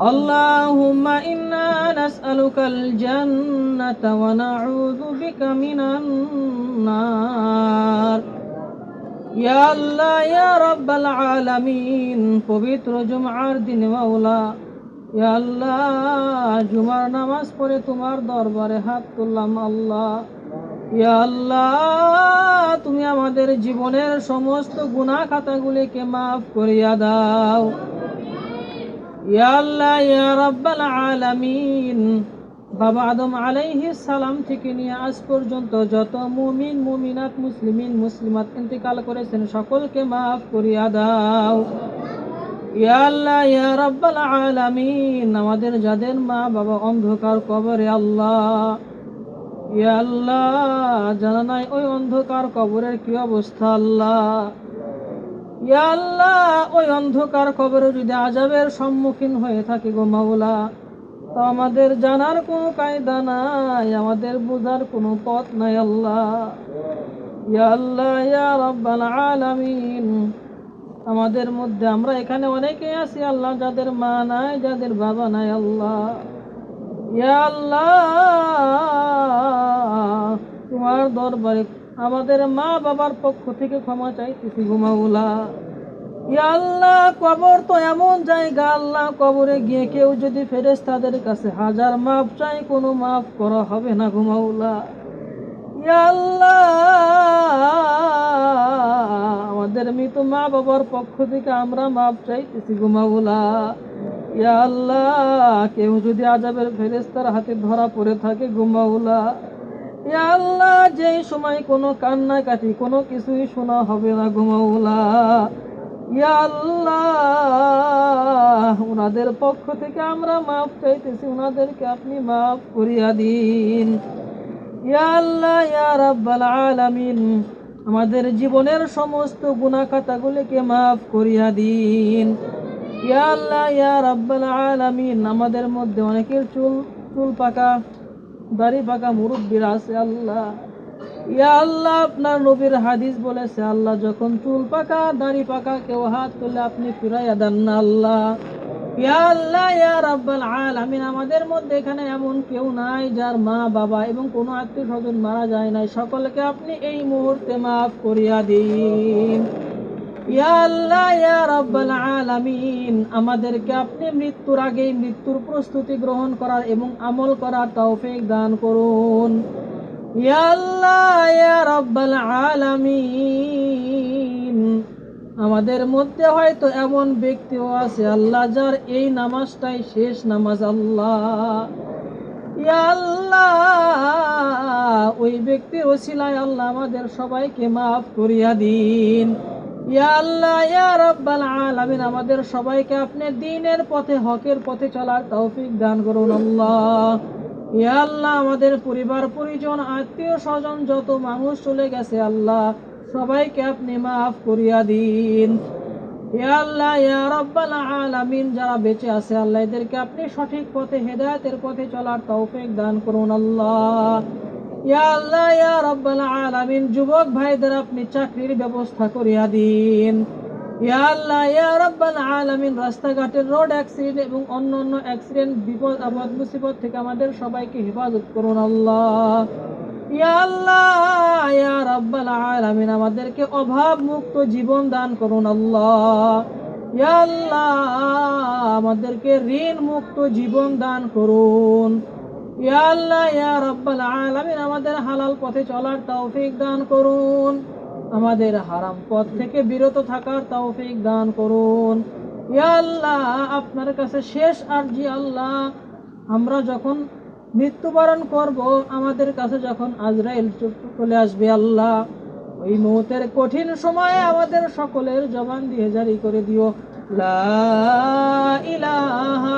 اللهم إنا نسألك الجنة ونعوذ بك من النار ইয়া আল্লাহ ইয়া রাব্বাল আলামিন পবিত্র জুমার দিন মাওলা ইয়া আল্লাহ জুমার নামাজ পড়ে তোমার দরবারে হাত তুললাম আল্লাহ ইয়া আল্লাহ তুমি আমাদের জীবনের সমস্ত গুনাহ খাতাগুলিকে মাফ করিয়া দাও ইয়া আল্লাহ, ইয়া রাব্বাল বাবা আদম আলাইহিস সালাম থেকে নিয়ে আজ পর্যন্ত যত মুমিন, মুমিনাত, মুসলিমিন, মুসলিমাত ইন্তেকাল করেছেন, সকলকে মাফ করিয়া দাও। ইয়া আল্লাহ, ইয়া রাব্বাল আমাদের যাদের মা বাবা অন্ধকার কবরে, আল্লাহ। ইয়া আল্লাহ, জানা নাই ওই অন্ধকার কবরের কি অবস্থা, আল্লাহ। আল্লাহ, ওই অন্ধকার কবরে যদি আজাবের সম্মুখীন হয়ে থাকে গো মাওলা, তো আমাদের জানার কোনো কায়দা নাই, আমাদের বোঝার কোনো পথ নাই আল্লাহ। আল্লাহ, ইয়া রাব্বাল আলামিন, আমাদের মধ্যে আমরা এখানে অনেকে আছি আল্লাহ, যাদের মা নাই, যাদের বাবা নাই আল্লাহ। ইয়া আল্লাহ, তোমার দরবারে আমাদের মা বাবার পক্ষ থেকে ক্ষমা চাইতেছি ঘুমাউলা আল্লাহ, কবর তো এমন জায়গা, আল্লাহ কবরে গিয়ে কেউ যদি ফেরেস তাদের কাছে হাজার মাপ চাই কোনো মাফ করা হবে না ঘুমাউলা আল্লাহ, আমাদের মৃত মা বাবার পক্ষ থেকে আমরা মাপ চাইতেছি ঘুমাউলা ইয়া আল্লাহ, কেউ যদি আজাবের ফেরেস্তার হাতে ধরা পড়ে থাকে ঘুমাউলা আল্লাহ যেই সময় কোনো কান্নাকাটি, কোনো কিছুই শোনা হবে না ঘুমাউলা আল্লাহ ওনাদের পক্ষ থেকে আমরা মাফ চাইতেছি ওনাদেরকে আপনি মাফ করিয়া দিন। আল্লাহ, ইয়া রাব্বাল আলামিন, আমাদের জীবনের সমস্ত গুনাহ খাতাগুলিকে মাফ করিয়া দিন। আল্লাহ, ইয়া রাব্বাল আলামিন, আমাদের মধ্যে অনেকের চুল চুল পাকা। দাড়ি পাকা মুরব্বীরা আছে আল্লাহ। ইয়া আল্লাহ, আপনার নবীর হাদিস বলেছে, আল্লাহ যখন চুল পাকা, দাড়ি পাকা, কেউ হাত তুলে আপনি ফিরাইয়া দেন না আল্লাহ। ইয়া আল্লাহ, ইয়া রাব্বাল আলামিন, আমাদের মধ্যে এখানে এমন কেউ নাই যার মা, বাবা এবং কোনো আত্মীয় স্বজন মারা যায় নাই। সকলকে আপনি এই মুহূর্তে মাফ করিয়া দিন। আমাদেরকে আপনি মৃত্যুর আগেই মৃত্যুর প্রস্তুতি গ্রহণ করার এবং আমল করার তৌফিক দান করুন। আমাদের মধ্যে হয়তো এমন ব্যক্তিও আছে আল্লাহ, যার এই নামাজটাই শেষ নামাজ আল্লাহ। আল্লাহ, ওই ব্যক্তির ওসিলায় আল্লাহ আমাদের সবাইকে মাফ করিয়া দিন। ইয়া আল্লাহ, ইয়া রাব্বাল আলামিন, আমাদের সবাইকে আপনি দ্বীনের পথে, হকের পথে চলার তৌফিক দান করুন, আল্লাহ। ইয়া আল্লাহ, আমাদের পরিবার, পরিজন, আত্মীয় স্বজন, যত মানুষ চলে গেছে, আল্লাহ, সবাইকে আপনি মাফ করিয়া দিন। ইয়া আল্লাহ, ইয়া রাব্বাল আলামিন, যারা বেঁচে আছে, আল্লাহ, এদেরকে আপনি সঠিক পথে, হেদায়েতের পথে চলার তৌফিক দান করুন, আল্লাহ। ইয়া আল্লাহ, ইয়া রাব্বাল আলামিন, যুবক ভাইদের আপনি চাকরির ব্যবস্থা করিয়া দিন। ইয়া আল্লাহ, ইয়া রাব্বাল আলামিন, রাস্তাঘাটের রোড অ্যাক্সিডেন্ট এবং অন্য অন্য অ্যাক্সিডেন্ট, বিপদ, আপদ, মুসিবত থেকে আমাদের সবাইকে হেফাজত করুন আল্লাহ। ইয়া আল্লাহ, ইয়া রাব্বাল আলামিন, আমাদেরকে অভাব মুক্ত জীবন দান করুন আল্লাহ। ইয়া আল্লাহ, আমাদেরকে ঋণ মুক্ত জীবন দান করুন। ইয়া আল্লাহ, ইয়া রাব্বাল আলামিন, আমাদের হালাল পথে চলার তৌফিক দান করুন। আমাদের হারাম পথ থেকে বিরত থাকার তৌফিক দান করুন। ইয়া আল্লাহ, আপনার কাছে শেষ আরজি আল্লাহ। আমরা যখন মৃত্যুবরণ করব, আমাদের কাছে যখন আজরাইল চলে আসবে আল্লাহ, ওই মুহূর্তের কঠিন সময়ে আমাদের সকলের জবান দিয়ে জারি করে দিও। লা ইলাহা